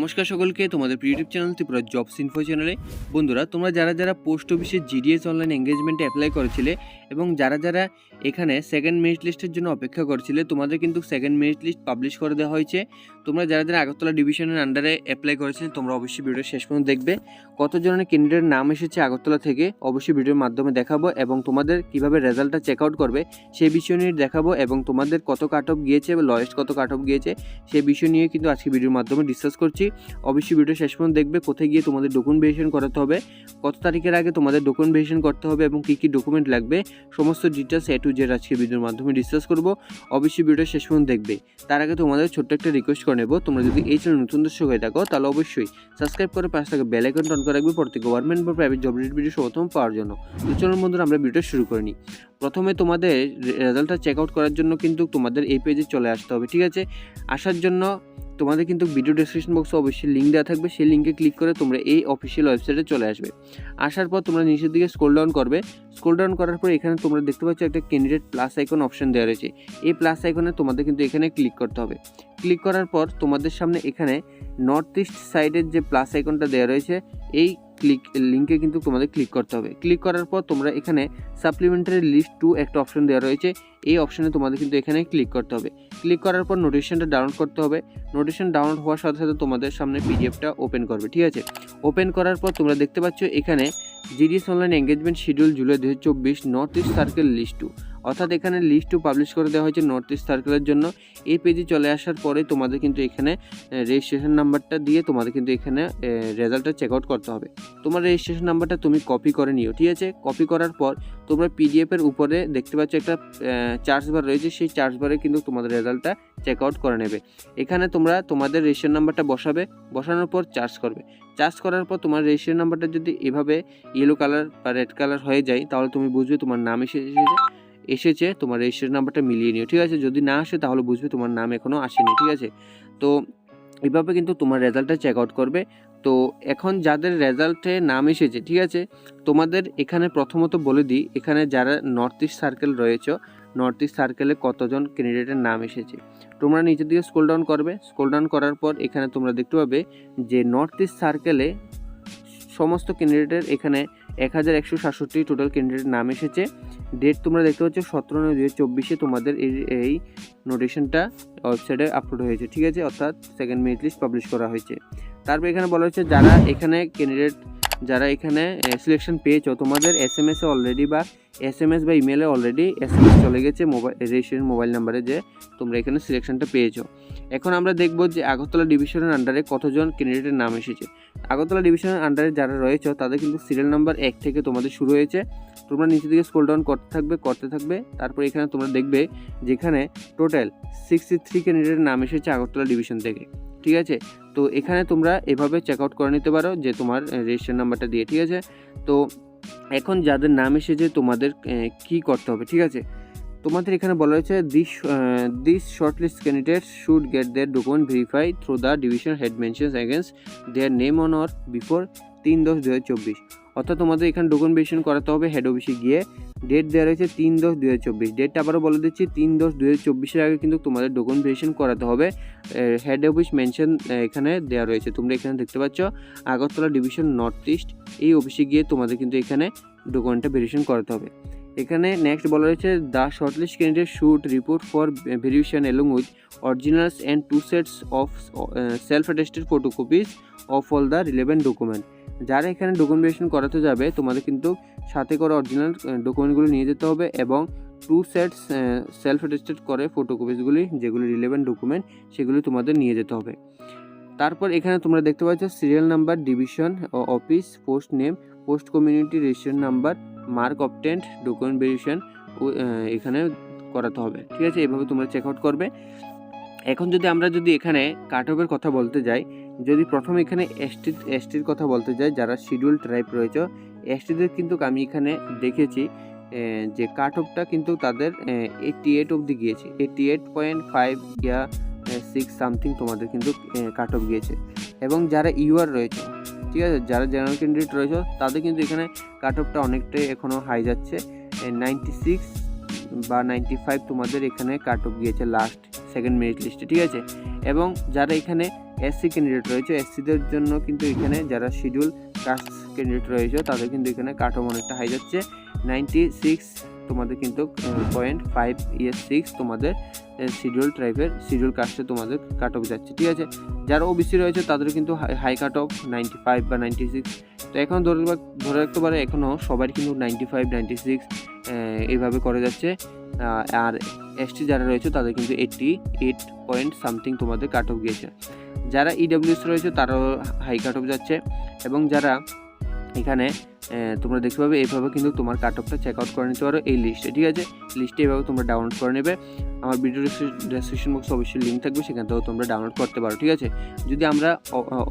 নমস্কার সকলকে, তোমাদের YouTube channel Tripura jobs info চ্যানেলে। বন্ধুরা, তোমরা যারা যারা পোস্ট অফিসে জিডিএস অনলাইন এঙ্গেজমেন্টে অ্যাপ্লাই করেছিলে এবং যারা যারা এখানে সেকেন্ড মেরিট লিস্টের জন্য অপেক্ষা করছিলে, তোমাদের কিন্তু সেকেন্ড মেরিট লিস্ট পাবলিশ করে দেওয়া হয়েছে। তোমরা যারা যারা আগরতলা ডিভিশনের আন্ডারে অ্যাপ্লাই করেছিলে, তোমরা অবশ্যই ভিডিও শেষ পর্যন্ত দেখবে। কতজনের ক্যান্ডিডেট নাম এসেছে আগরতলা থেকে, অবশ্যই ভিডিওর মাধ্যমে দেখাবো এবং তোমাদের কীভাবে রেজাল্টটা চেক আউট করবে সেই বিষয় নিয়ে দেখাবো এবং তোমাদের কত কাট অফ গিয়েছে বা লয়েস্ট কত কাট অফ গিয়েছে সেই বিষয় নিয়ে কিন্তু আজকে ভিডিওর মাধ্যমে ডিসকাস করছি। অবশ্যই ভিডিও শেষ পর্যন্ত দেখবে, কোথায় গিয়ে তোমাদের ডকুমেন্ট ভেরিফিকেশন করাতে হবে, কত তারিখের আগে তোমাদের ডকুমেন্ট ভেরিফিকেশন করতে হবে এবং কী কী ডকুমেন্ট লাগবে সমস্ত ডিটেলস এ টু জেড আজকে ভিডিওর মাধ্যমে ডিসকাস করব। অবশ্যই ভিডিও শেষ পর্যন্ত দেখবে। তার আগে তোমাদের ছোট্ট একটা রিকোয়েস্ট করে নেব। তোমরা যদি এই চ্যানেল নতুন দর্শক হয়ে থাকো, তাহলে অবশ্যই সাবস্ক্রাইব করে পাশে থাকা বেল আইকন অন করে রাখবে। প্রতি গভর্নমেন্ট বা প্রাইভেট জব রিলেটেড ভিডিও সর্বপ্রথম পাওয়ার জন্য। তো চলুন বন্ধুরা, আমরা ভিডিও শুরু করে নিই। প্রথমে তোমাদের রেজাল্টটা চেক আউট করার জন্য কিন্তু তোমাদের এই পেজে চলে আসতে হবে, ঠিক আছে? আসার জন্য তোমাদের কিন্তু ভিডিও ডেসক্রিপশন বক্সে অবশ্যই লিঙ্ক দেওয়া থাকবে। সেই লিঙ্কে ক্লিক করে তোমরা এই অফিসিয়াল ওয়েবসাইটে চলে আসবে। আসার পর তোমরা নিচের দিকে স্ক্রল ডাউন করবে। স্ক্রল ডাউন করার পর এখানে তোমরা দেখতে পাচ্ছ একটা ক্যান্ডিডেট প্লাস আইকন অপশন দেওয়া রয়েছে। এই প্লাস আইকনে তোমাদের কিন্তু এখানে ক্লিক করতে হবে। ক্লিক করার পর তোমাদের সামনে এখানে নর্থ ইস্ট সাইডের যে প্লাস আইকনটা দেওয়া রয়েছে, এই ক্লিক লিঙ্কে কিন্তু তোমাদের ক্লিক করতে হবে। ক্লিক করার পর তোমরা এখানে সাপ্লিমেন্টারি লিস্ট টু একটা অপশন দেওয়া রয়েছে। এই অপশানে তোমাদের কিন্তু এখানে ক্লিক করতে হবে। ক্লিক করার পর নোটিশনটা ডাউনলোড করতে হবে। নোটিশন ডাউনলোড হওয়ার সাথে সাথে তোমাদের সামনে পিডিএফটা ওপেন করবে, ঠিক আছে? ওপেন করার পর তোমরা দেখতে পাচ্ছ এখানে GDS online engagement schedule July দু হাজার চব্বিশ north east circle list two অর্থাৎ এখানে লিস্টও পাবলিশ করে দেওয়া হয়েছে নর্থ ইস্ট সার্কেলের জন্য। এই পেজে চলে আসার পরে তোমাদের কিন্তু এখানে রেজিস্ট্রেশন নাম্বারটা দিয়ে তোমাদের কিন্তু এখানে রেজাল্টটা চেক আউট করতে হবে। তোমার রেজিস্ট্রেশন নাম্বারটা তুমি কপি করে নিও, ঠিক আছে? কপি করার পর তোমরা পিডিএফের উপরে দেখতে পাচ্ছ একটা চার্জ বার রয়েছে। সেই চার্জ বারে কিন্তু তোমাদের রেজাল্টটা চেক আউট করে নেবে। এখানে তোমরা তোমাদের রেজিস্ট্রেশন নাম্বারটা বসাবে, বসানোর পর চার্জ করবে। চার্জ করার পর তোমার রেজিস্ট্রেশন নাম্বারটা যদি এভাবে ইয়েলো কালার বা রেড কালার হয়ে যায়, তাহলে তুমি বুঝবে তোমার নাম এসে এসেছে। তোমার রেজিস্ট্রেশন নাম্বারটা মিলিয়ে নিও, ঠিক আছে? যদি না আসে, তাহলে বুঝবে তোমার নাম এখনও আসেনি, ঠিক আছে? তো এভাবে কিন্তু তোমার রেজাল্টটা চেক আউট করবে। তো এখন যাদের রেজাল্টে নাম এসেছে, ঠিক আছে? তোমাদের এখানে প্রথমত বলে দিই, এখানে যারা নর্থ ইস্ট সার্কেল রয়েছে নর্থ ইস্ট সার্কেলে কতজন ক্যান্ডিডেটের নাম এসেছে? তোমরা নিচের দিকে স্ক্রল ডাউন করবে। স্ক্রল ডাউন করার পর এখানে তোমরা দেখতে পাবে যে নর্থ ইস্ট সার্কেলে সমস্ত ক্যান্ডিডেটের এখানে এক হাজার একশো সাতষট্টি টোটাল ক্যান্ডিডেটের নাম এসেছে। ডেট তোমরা দেখতে পাচ্ছ সতেরো নয় দু হাজার চব্বিশে তোমাদের এই এই নোটেশনটা ওয়েবসাইটে আপলোড হয়েছে, ঠিক আছে? অর্থাৎ সেকেন্ড মেরিট লিস্ট পাবলিশ করা হয়েছে। তারপর এখানে বলা হচ্ছে যারা এখানে ক্যান্ডিডেট যারা এখানে সিলেকশন পেয়েছ, তোমাদের এস এম এসে অলরেডি বা এস এম এস বা ইমেলে অলরেডি এস এম এস চলে গেছে মোবাইল রেজিস্ট্রেশন মোবাইল নাম্বারে যে তোমরা এখানে সিলেকশনটা পেয়েছ। এখন আমরা দেখব যে আগরতলা ডিভিশনের আন্ডারে কতজন ক্যান্ডিডেটের নাম এসেছে। আগরতলা ডিভিশনের আন্ডারে যারা রয়েছে, তাদের কিন্তু সিরিয়াল নাম্বার এক থেকে তোমাদের শুরু হয়েছে। তোমরা নিচে দিকে স্ক্রল ডাউন করতে থাকবে করতে থাকবে, তারপর এখানে তোমরা দেখবে যেখানে টোটাল সিক্সটি থ্রি ক্যান্ডিডেটের নাম এসেছে আগরতলা ডিভিশন থেকে। ঠিক আছে? তো এখানে তোমরা এভাবে চেক আউট করে নিতে পারো যে তোমার রেজিস্ট্রেশন নাম্বারটা দিয়ে, ঠিক আছে? তো এখন যাদের নাম এসেছে তোমাদের কি করতে হবে, ঠিক আছে? তোমাদের এখানে বলা হয়েছে this this short list candidate should get their document verify through the division head mentions against their name on or before তিন দশ দু অর্থাৎ তোমাদের এখানে ডকুমেন্ট ভেরিফিকেশন করাতে হবে হেড অফিসে গিয়ে। ডেট দেওয়া রয়েছে তিন দশ দু হাজার চব্বিশ ডেটটা আবারও বলে দিচ্ছি, তিন দশ দু হাজার চব্বিশের আগে কিন্তু তোমাদের ডকুমেন্ট ভেরিফিকেশন করাতে হবে। হেড অফিস মেনশন এখানে দেওয়া রয়েছে। তোমরা এখানে দেখতে পাচ্ছ, আগরতলা ডিভিশন নর্থ ইস্ট এই অফিসে গিয়ে তোমাদের কিন্তু এখানে ডকুমেন্টটা ভেরিফিকেশন করাতে হবে। এখানে নেক্সট বলা রয়েছে the shortlist candidate should report for verification along with originals and two sets of self attested photocopies of all the relevant document যারা এখানে ডকুমেন্টেশন করাতে যাবে, তোমাদের কিন্তু সাথে করে অরিজিনাল ডকুমেন্টগুলো নিয়ে যেতে হবে এবং টু সেটস সেলফ অ্যাটেস্টেড করে ফটোকপিসগুলি যেগুলি রিলেভেন্ট ডকুমেন্ট সেগুলি তোমাদের নিয়ে যেতে হবে। তারপর এখানে তোমরা দেখতে পাচ্ছ serial number division office post name post community registration number mark obtained document verification এখানে করাতে হবে। ঠিক আছে? এভাবে তোমরা চেক আউট করবে। এখন যদি আমরা যদি এখানে কাট অফের কথা বলতে যাই, যদি প্রথম এখানে এসটি এসটির কথা বলতে যাই, যারা শিডিউল ট্রাইব রয়েছে এসটিদের কিন্তু আমি এখানে দেখেছি যে কাট অফটা কিন্তু তাদের এইটটি এইট অবধি গিয়েছে। Eighty eight point five yeah six something তোমাদের কিন্তু কাট অফ গিয়েছে। এবং যারা ইউআর রয়েছে, ঠিক আছে, যারা জেনারেল ক্যান্ডিডেট রয়েছে, তাদের কিন্তু এখানে কাট অফটা অনেকটাই এখনও হাই যাচ্ছে। নাইনটি সিক্স বা নাইনটি ফাইভ তোমাদের এখানে কাট অফ গিয়েছে লাস্ট সেকেন্ড মেরিট লিস্টে ঠিক আছে? এবং যারা এখানে এসসি ক্যান্ডিডেট রয়েছে এসসিদের জন্য কিন্তু এখানে যারা শিডিউল কাস্ট ক্যান্ডিডেট রয়েছে, তাদের কিন্তু এখানে কাটম অনেকটা হাই যাচ্ছে। নাইনটি সিক্স তোমাদের কিন্তু পয়েন্ট ফাইভ ইয়ার সিক্স তোমাদের শিডিউল ট্রাইবের শিডিউল কাস্টে তোমাদের কাট অফ যাচ্ছে, ঠিক আছে? যারা ওবিসি রয়েছে, তাদের কিন্তু high cut off ninety five বা নাইনটি সিক্স তো এখন ধরে ধরে রাখতে পারে এখনও সবার কিন্তু নাইনটি ফাইভ নাইনটি সিক্স এইভাবে করে যাচ্ছে। আর এসটি যারা রয়েছে, তাদের কিন্তু এইটটি এইট পয়েন্ট সামথিং তোমাদের কাট অফ গিয়েছে। যারা ইডাব্লিউএস রয়েছে, তারাও হাই কাট অফ যাচ্ছে। এবং যারা এখানে তোমরা দেখতে পাবে এইভাবে কিন্তু তোমার কাট অফটা চেক আউট করে নিতে পারো এই লিস্টে ঠিক আছে? লিস্টে এইভাবে তোমরা ডাউনলোড করে নেবে। আমার ভিডিও ডেসক্রিপশন বক্সে অবশ্যই লিঙ্ক থাকবে, সেখান থেকেও তোমরা ডাউনলোড করতে পারো, ঠিক আছে? যদি আমরা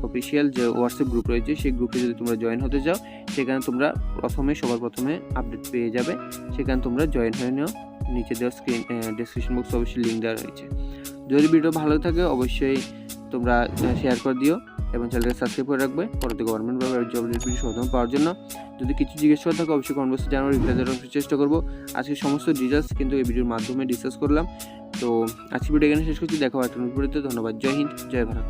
অফিসিয়াল যে হোয়াটসঅ্যাপ গ্রুপ রয়েছে, সেই গ্রুপে যদি তোমরা জয়েন হতে চাও, সেখানে তোমরা প্রথমে, সবার প্রথমে আপডেট পেয়ে যাবে। সেখানে তোমরা জয়েন হয়ে নিও। নিচে দেওয়া স্ক্রিন ডেসক্রিপশন বক্সে অবশ্যই লিঙ্ক দেওয়া রয়েছে। যদি ভিডিও ভালো থাকে, অবশ্যই তোমরা শেয়ার করে দিও এবং চ্যানেলকে সাবস্ক্রাইব করে রাখবে। পরবর্তী গভর্নমেন্ট বা জব রিলেটেড সমাধান পাওয়ার জন্য যদি কিছু জিজ্ঞেস করা থাকে, অবশ্যই কনভার্সে জানার রিপ্লাই দেওয়ার চেষ্টা করব। আজকে সমস্ত ডিটেলস কিন্তু এই ভিডিওর মাধ্যমে ডিসকাস করলাম। তো আজকে ভিডিও এখানে শেষ করছি। দেখা একটা নতুন ভিডিওতে। ধন্যবাদ। জয় হিন্দ, জয় ভারত।